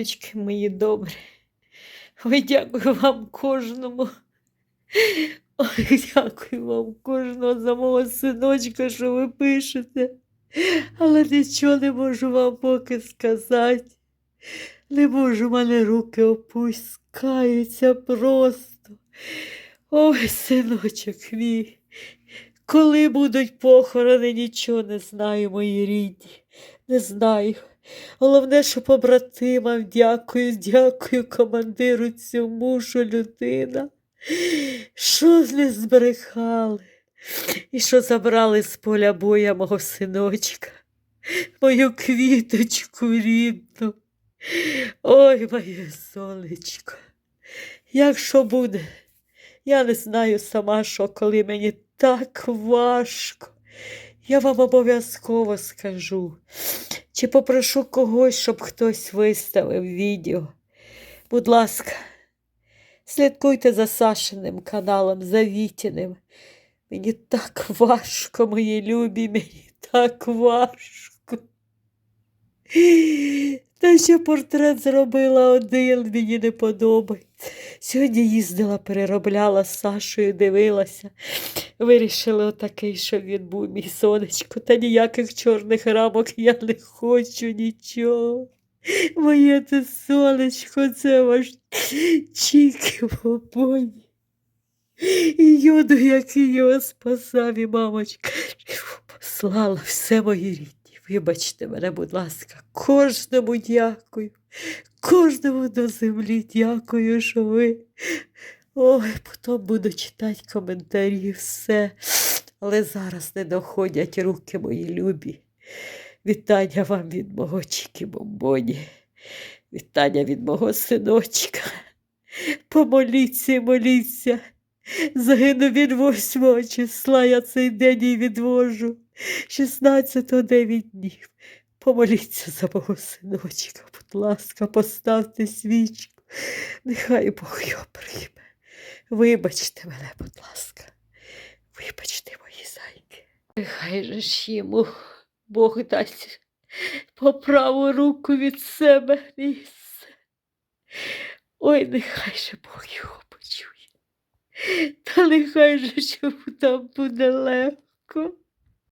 Дочки мої добрі. Ой, дякую вам кожному. Ой, дякую вам кожного за мого синочка, що ви пишете. Але нічого не можу вам поки сказати. Не можу, в мене руки опускаються просто. Ой, синочок мій. Коли будуть похорони, нічого не знаю, мої рідні. Не знаю. Головне, що побратимам дякую, дякую командиру цьому, що людина. Що не збрехали, і що забрали з поля боя мого синочка, мою квіточку рідну. Ой, моє сонечко, як що буде, я не знаю сама, що коли мені так важко. Я вам обов'язково скажу. Чи попрошу когось, щоб хтось виставив відео. Будь ласка, слідкуйте за Сашиним каналом, за Вітіним. Мені так важко, мої любі, мені так важко. Та ще портрет зробила один, мені не подобається. Сьогодні їздила, переробляла з Сашою, дивилася. Вирішили отакий, щоб він був мій сонечко, та ніяких чорних рамок я не хочу нічого. Моє це сонечко, це ваш чіки в обоні. І йоду, який його спасав, і мамочка послала все мої рідні. Вибачте мене, будь ласка, кожному дякую, кожному до землі дякую, що ви. Ой, потім буду читати коментарі, все. Але зараз не доходять руки мої любі. Вітання вам від мого чіки бомбоні. Вітання від мого синочка. Помоліться, моліться. Загинув від 8 числа, я цей день і відвожу. 16 9 днів. Помоліться за мого синочка, будь ласка, поставте свічку. Нехай Бог його прийме. Вибачте мене, будь ласка. Вибачте, мої зайки. Нехай же ж йому Бог дасть по праву руку від себе місце. Ой, нехай же Бог його почує. Та нехай же ж йому там буде легко.